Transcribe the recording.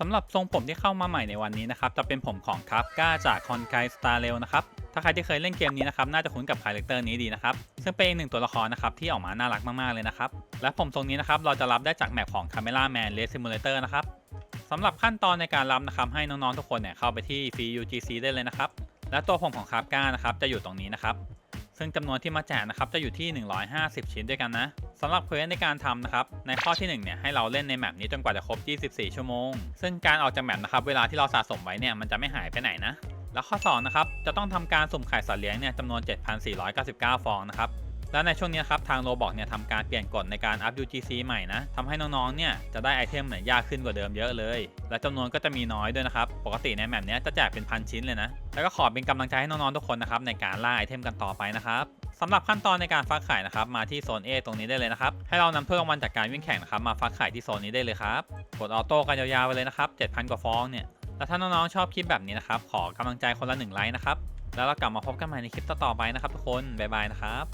สำหรับทรงผมที่เข้ามาใหม่ในวันนี้นะครับ จะเป็นผมของคาฟก้าจากคอนไกสตาร์เรลนะครับ ถ้าใครที่เคยเล่นเกมนี้นะครับ น่าจะคุ้นกับคาแรคเตอร์นี้ดีนะครับ ซึ่งเป็นอีกหนึ่งตัวละครนะครับ ที่ออกมาน่ารักมาก ๆ เลยนะครับ และผมทรงนี้นะครับ เราจะรับได้จากแมปของ Camera Man Race Simulator นะครับสำหรับขั้นตอนในการรับนะครับ ให้น้อง ๆ ทุกคนเนี่ยเข้าไปที่ Free UGC ได้เลยนะครับ และตัวผมของคาฟก้านะครับจะอยู่ตรงนี้นะครับ ซึ่งจำนวนที่มาแจกนะครับจะอยู่ที่ 150 ชิ้นด้วยกันนะสำหรับเควสในการทำนะครับในข้อที่1เนี่ยให้เราเล่นในแมปนี้จนกว่าจะครบ 24 ชั่วโมง ซึ่งการออกจากแมปนะครับเวลาที่เราสะสมไว้เนี่ยมันจะไม่หายไปไหนนะแล้วข้อ2นะครับจะต้องทำการสุ่มไข่สัตว์เลี้ยงเนี่ยจำนวน 7,499 ฟองนะครับ และในช่วงนี้ครับทางโรบอกเนี่ยทำการเปลี่ยนกฎในการอัพ UGC ใหม่นะทำให้น้องๆเนี่ยจะได้ไอเทมเนี่ยยากขึ้นกว่าเดิมเยอะเลย และจำนวนก็จะมีน้อยด้วยนะครับ ปกติในแมปเนี้ยจะแจกเป็นพันชิ้นเลยนะ แล้วก็ขอเป็นกำลังใจให้น้องๆทุกคนนะครับในการล่าไอเทมกันต่อไปนะครับสำหรับขั้นตอนในการฟักไข่นะครับมาที่โซน A ตรงนี้ได้เลยนะครับให้เรานำถ้วยรางวัลจากการวิ่งแข่งนะครับมาฟักไข่ที่โซนนี้ได้เลยครับกดออโต้กันยาวๆไปเลยนะครับ7,000กว่าฟองเนี่ยแล้วถ้าน้องๆชอบคลิปแบบนี้นะครับขอกำลังใจคนละหนึ่งไลค์นะครับแล้วเรากลับมาพบกันใหม่ในคลิปต่อๆไปนะครับทุกคนบ๊ายบายนะครับ